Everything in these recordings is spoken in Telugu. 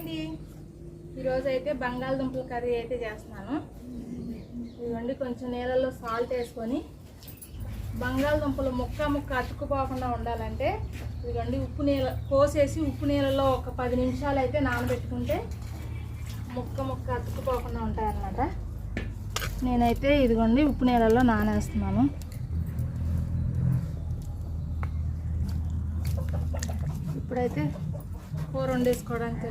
అండి. ఈరోజు అయితే బంగాళదుంపల కర్రీ అయితే చేస్తున్నాను. ఇదిగోండి కొంచెం నీళ్ళల్లో సాల్ట్ వేసుకొని బంగాళదుంపలు ముక్క ముక్క అతుక్కుపోకుండా ఉండాలంటే ఇదిగోండి ఉప్పు నీళ్ళ కోసేసి ఉప్పు నీళ్ళలో ఒక పది నిమిషాలు అయితే నానబెట్టుకుంటే ముక్క ముక్క అతుక్కుపోకుండా ఉంటాయన్నమాట. నేనైతే ఇదిగోండి ఉప్పు నీళ్ళలో నానేస్తున్నాను. ఇప్పుడైతే కూర వండేసుకోవడానికి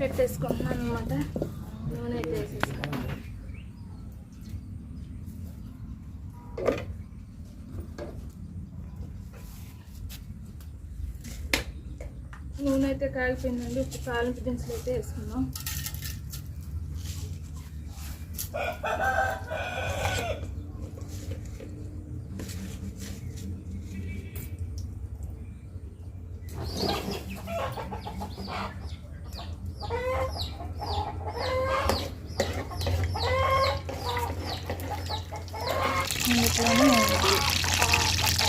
పెట్టేసుకుంటున్నాను అనమాట నూనె అయితే వేసేసుకున్నాను నూనె అయితే కాలిపోయిందండి. ఇప్పుడు తాలింపు దినుసులు అయితే వేసుకుందాం. ఇందులోనే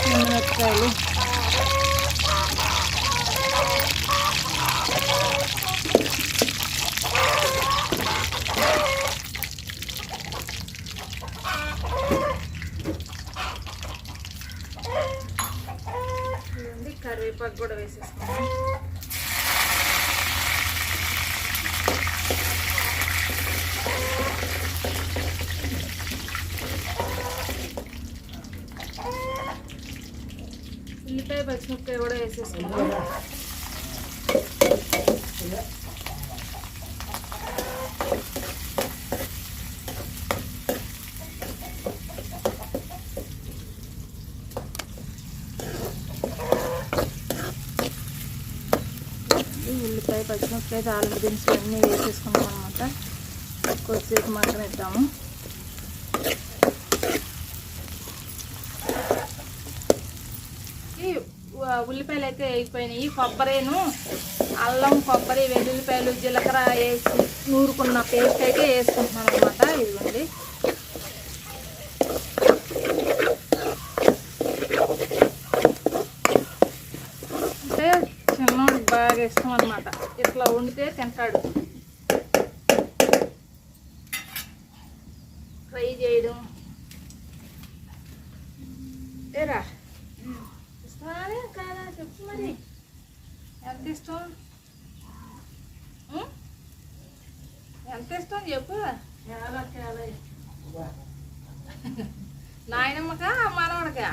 మిరపకాయలు కరివేపాకు కూడా వేసేసుకున్నాం ఉల్లిపాయ పచ్చిమిరపకాయ కూడా వేసేసుకున్నాం ఉల్లిపాయ పచ్చిమిరపకాయ తాలింపు దినుసులు అన్నీ వేసేసుకున్నాం అనమాట కొద్దిసేపు మాత్రం ఇద్దాము ఉల్లిపాయలు అయితే వేగిపోయినాయి కొబ్బరిను అల్లం కొబ్బరి వెల్లుల్లిపాయలు జీలకర్ర వేసి నూరుకున్న పేస్ట్ అయితే వేసుకుంటున్నాను అనమాట ఇదిగోండి. అంటే చిన్నోడికి బాగా ఇష్టం అనమాట ఇట్లా వండితే తింటాడు. ఇష్టం చెప్పు. నాయనమ్మకా మనవడకా?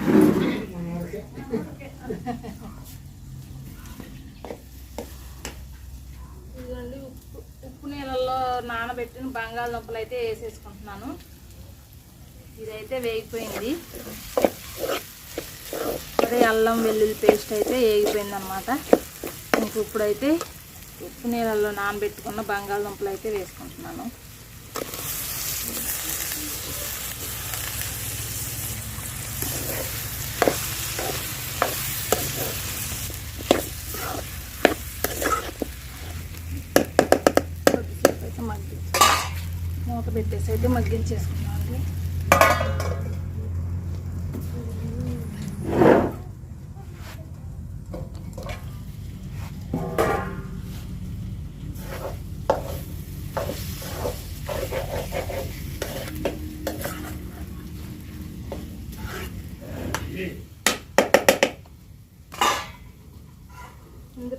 ఇదిగోండి ఉప్పు ఉప్పు నీళ్ళల్లో నానబెట్టిన బంగాళదుంపలు అయితే వేసేసుకుంటున్నాను. ఇదైతే వేగిపోయింది. అదే అల్లం వెల్లుల్లి పేస్ట్ అయితే వేగిపోయింది అనమాట ఇంక ఇప్పుడైతే ఉప్పు నీళ్ళల్లో నానబెట్టుకున్న బంగాళదుంపలు అయితే వేసుకుంటున్నాను. కొద్దిసేపు అయితే మగ్గించి మూత పెట్టేసి అయితే మగ్గించేసుకుంటాను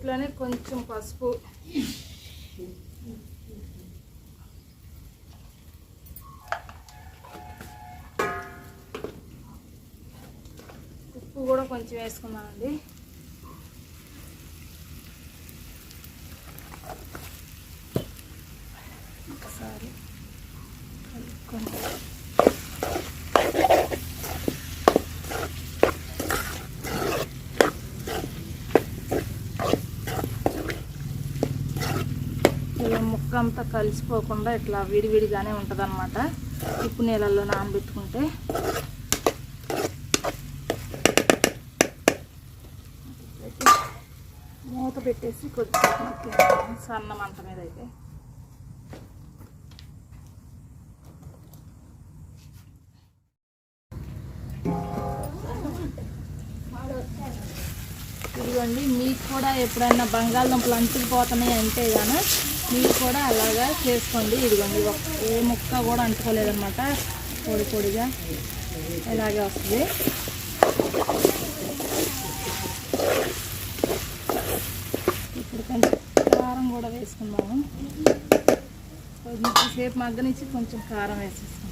దీంట్లోనే కొంచెం పసుపు. ఉప్పు కూడా కొంచెం వేసుకున్నానండి ఇలా ముక్క అంతా కలిసిపోకుండా ఇట్లా విడివిడిగానే ఉంటుందన్నమాట. ఉప్పు నీళ్ళల్లో నానబెట్టుకుంటే. మూత పెట్టేసి కొద్దిగా సన్న మంట మీద అయితే. ఇదిగోండి మీకు కూడా ఎప్పుడైనా బంగాళదుంపలు అంటుకుపోతున్నాయి అంటే గాను మీరు కూడా అలాగా చేసుకోండి. ఇదిగోండి ఏ ముక్క కూడా అంటుకోలేదన్నమాట. పొడి పొడిగా ఇలాగే వస్తుంది. ఇప్పుడు కొంచెం కారం కూడా వేసుకున్నాము కొంచెం సేపు మగ్గనిచ్చి కొంచెం కారం వేసేస్తాం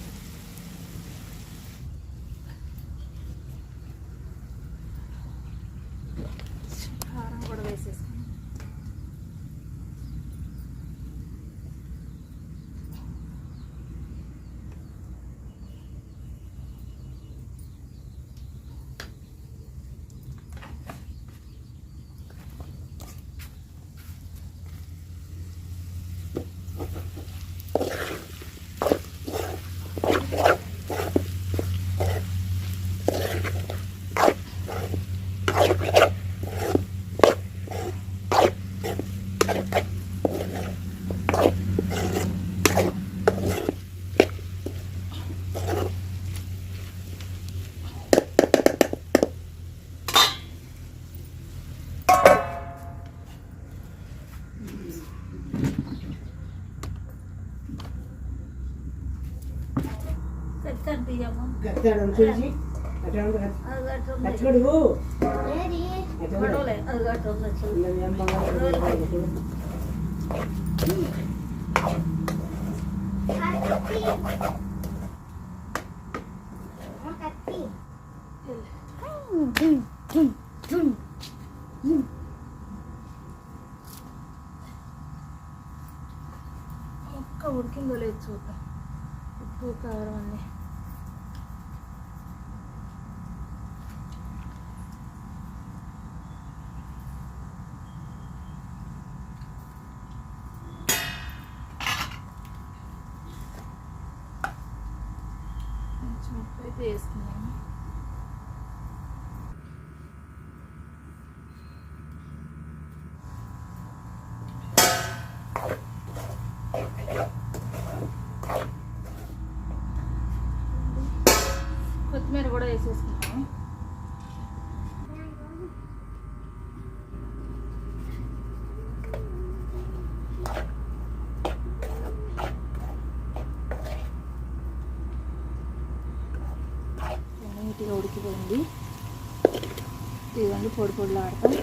కారం కూడా వేసేసుకుందాం కట్టాడు చూసి కట్టాడు కట్టుకోడు ఒక్క ఉడికిందో లేదు చూద్దాం. ఉప్పు కారం అన్నీ. కొంచెం అయితే వేసుకున్నాము కొత్తిమీర కూడా వేసేసుకున్నాము నీట్గా ఉడికిపోయింది. ఇదిగోండి పొడి పొడిలో ఆడతాం.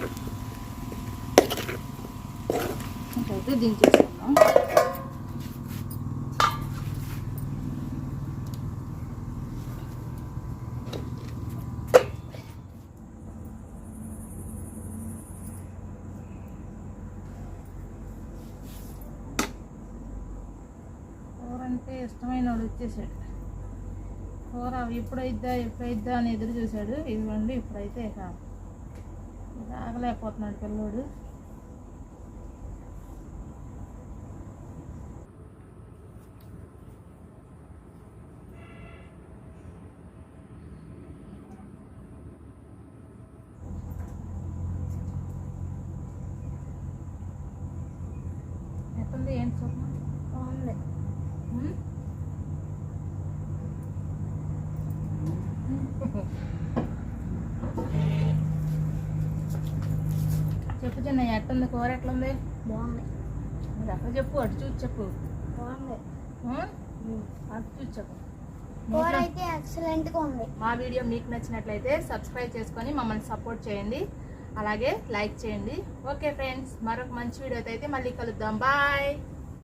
ఇంకైతే దించేసుకుందాం. కూర అంటే ఇష్టమైన వాళ్ళు వచ్చేసాడు కూర ఎప్పుడైద్దా ఎప్పుడైద్దా అని ఎదురు చూశాడు. ఇవ్వండి ఇప్పుడైతే ఇక ఇక ఆగలేకపోతున్నాడు పిల్లోడు. ఎట్టుంది? ఏంటి చూద్దాం బాగుంది. చెప్పు చిన్న ఎట్టుంది? కూర ఎట్లుంది? బాగుంది. మీరు అక్కడ చెప్పు అటు చూసి చెప్పు. బాగుంది? అటు చూసి చెప్పు. కూర అయితే ఉంది. మా వీడియో మీకు నచ్చినట్లయితే సబ్స్క్రైబ్ చేసుకొని మమ్మల్ని సపోర్ట్ చేయండి. అలాగే లైక్ చేయండి. ఓకే ఫ్రెండ్స్ మరొక మంచి వీడియోతో అయితే మళ్ళీ కలుద్దాం. బాయ్